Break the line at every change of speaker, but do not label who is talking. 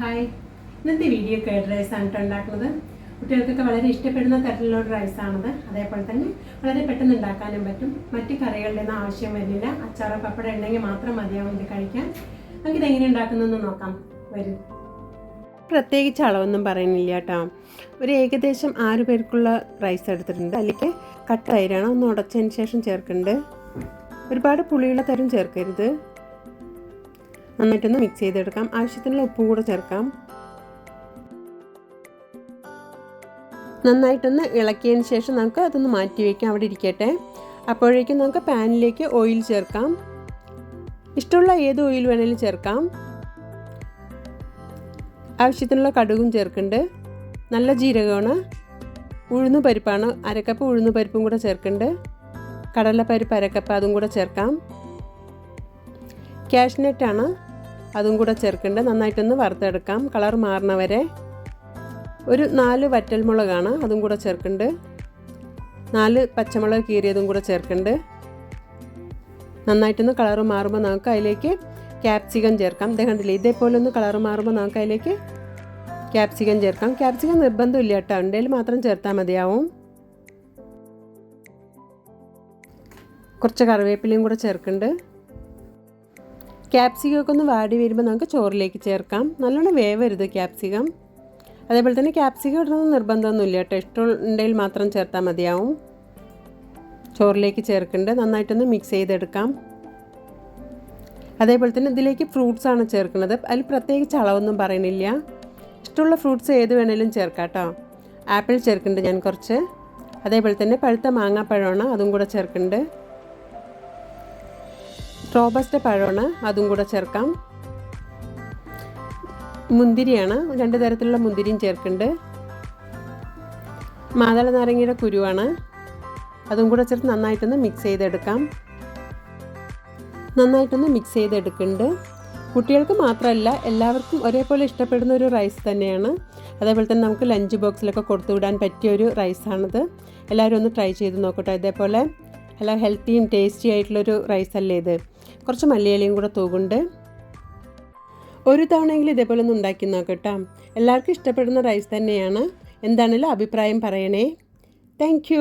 Hi. ഇന്നത്തെ video കേഡ് rice ആണ് കേട്ടോ ഉണ്ടാക്കുന്നത്. കുട്ടികൾക്കൊക്കെ വളരെ ഇഷ്ടപ്പെടുന്ന തരത്തിലുള്ള റൈസാണത് അതേപോലെ തന്നെ വളരെ പെട്ടെന്ന് ഉണ്ടാക്കാനും പറ്റും. മറ്റ് കറികളുടെ ഒന്നും ആവശ്യം വരുന്നില്ല. അച്ചാറ് പപ്പടം ഉണ്ടെങ്കിൽ മാത്രം മതിയാവും ഇത് കഴിക്കാൻ. നമുക്ക് ഇതെങ്ങനെ ഉണ്ടാക്കുന്നതെന്ന് നോക്കാം. വരും. പ്രത്യേകിച്ച് അളവൊന്നും പറയുന്നില്ല കേട്ടോ ഒരു ഏകദേശം ആറ് പേർക്കുള്ള റൈസ് എടുത്തിട്ടുണ്ട്. അതിലേക്ക് കട്ട് തൈരാണ് ഒന്ന് ഉടച്ചതിന് ശേഷം ചേർക്കുന്നുണ്ട്. ഒരുപാട് പുളിയുള്ള തരം ചേർക്കരുത്. നന്നായിട്ടൊന്ന് മിക്സ് ചെയ്തെടുക്കാം. ആവശ്യത്തിനുള്ള ഉപ്പും കൂടെ ചേർക്കാം. നന്നായിട്ടൊന്ന് ഇളക്കിയതിന് ശേഷം നമുക്ക് അതൊന്ന് മാറ്റി വയ്ക്കാം അവിടെ ഇരിക്കട്ടെ. അപ്പോഴേക്കും നമുക്ക് പാനിലേക്ക് ഓയിൽ ചേർക്കാം. ഇഷ്ടമുള്ള ഏത് ഓയിൽ വേണേലും ചേർക്കാം. ആവശ്യത്തിനുള്ള കടുകും ചേർക്കുന്നുണ്ട്. നല്ല ജീരകമാണ്. ഉഴുന്ന് പരിപ്പാണ്. അരക്കപ്പ് ഉഴുന്ന് പരിപ്പും കൂടെ ചേർക്കുന്നുണ്ട്. കടലപ്പരിപ്പ് അരക്കപ്പ് അതും കൂടെ ചേർക്കാം. ക്യാഷ്നെറ്റാണ് അതും കൂടെ ചേർക്കുന്നുണ്ട് നന്നായിട്ടൊന്ന് വറുത്തെടുക്കാം. കളർ മാറണവരെ ഒരു നാല് വറ്റൽമുളകാണ് അതും കൂടെ ചേർക്കുന്നുണ്ട് നാല് പച്ചമുളക് കീറിയതും കൂടെ ചേർക്കുന്നുണ്ട് നന്നായിട്ടൊന്ന് കളർ മാറുമ്പോൾ നമുക്ക് അതിലേക്ക് ക്യാപ്സിക്കം ചേർക്കാം. ഇതേ കണ്ടില്ലേ ഇതേപോലെ ഒന്ന് കളർ മാറുമ്പോൾ നമുക്ക് അതിലേക്ക് ക്യാപ്സിക്കം ചേർക്കാം. ക്യാപ്സിക്കം നിർബന്ധമില്ല കേട്ടോ. ഉണ്ടെങ്കിൽ മാത്രം ചേർത്താൽ മതിയാവും. കുറച്ച് കറിവേപ്പിലയും കൂടെ ചേർക്കുന്നുണ്ട് ക്യാപ്സികമൊക്കെ ഒന്ന് വാടി വരുമ്പോൾ നമുക്ക് ചോറിലേക്ക് ചേർക്കാം. നല്ലോണം വേവരുത് ക്യാപ്സികം. അതേപോലെ തന്നെ ക്യാപ്സിക്കം ഇടുന്നത് നിർബന്ധമൊന്നുമില്ല കേട്ടോ. ഇഷ്ടമുണ്ടെങ്കിൽ മാത്രം ചേർത്താൽ മതിയാവും. ചോറിലേക്ക് ചേർക്കുന്നുണ്ട്. നന്നായിട്ടൊന്ന് മിക്സ് ചെയ്തെടുക്കാം. അതേപോലെ തന്നെ ഇതിലേക്ക് ഫ്രൂട്ട്സ് ആണ് ചേർക്കുന്നത്. അതിൽ പ്രത്യേകിച്ച് അളവൊന്നും പറയണില്ല ഇഷ്ടമുള്ള ഫ്രൂട്ട്സ് ഏത് വേണേലും ചേർക്കാം കേട്ടോ. ആപ്പിൾ ചേർക്കുന്നുണ്ട് ഞാൻ കുറച്ച്. അതേപോലെ തന്നെ പഴുത്ത മാങ്ങാപ്പഴമാണ് അതും കൂടെ ചേർക്കുന്നുണ്ട്. റോബസ്റ്റ് പഴമാണ് അതും കൂടെ ചേർക്കാം. മുന്തിരിയാണ് രണ്ട് തരത്തിലുള്ള മുന്തിരിയും ചേർക്കുന്നുണ്ട്. മാതള നാരങ്ങയുടെ കുരുവാണ് അതും കൂടെ ചേർത്ത് നന്നായിട്ടൊന്ന് മിക്സ് ചെയ്തെടുക്കാം. നന്നായിട്ടൊന്ന് മിക്സ് ചെയ്തെടുക്കുന്നുണ്ട്. കുട്ടികൾക്ക് മാത്രമല്ല എല്ലാവർക്കും ഒരേപോലെ ഇഷ്ടപ്പെടുന്ന ഒരു റൈസ് തന്നെയാണ്. അതേപോലെ തന്നെ നമുക്ക് ലഞ്ച് ബോക്സിലൊക്കെ കൊടുത്തു വിടാൻ പറ്റിയ ഒരു റൈസാണിത് എല്ലാവരും ഒന്ന് ട്രൈ ചെയ്ത് നോക്കട്ടെ. ഇതേപോലെ നല്ല ഹെൽത്തിയും ടേസ്റ്റി ആയിട്ടുള്ളൊരു റൈസ് അല്ലേ ഇത്. കുറച്ച് മല്ലിയിലയും കൂടെ തൂകുണ്ട് ഒരു തവണയെങ്കിലും ഇതേപോലെ ഒന്ന് ഉണ്ടാക്കി നോക്കട്ടോ എല്ലാവർക്കും ഇഷ്ടപ്പെടുന്ന റൈസ് തന്നെയാണ്. എന്താണെങ്കിലും അഭിപ്രായം പറയണേ? താങ്ക്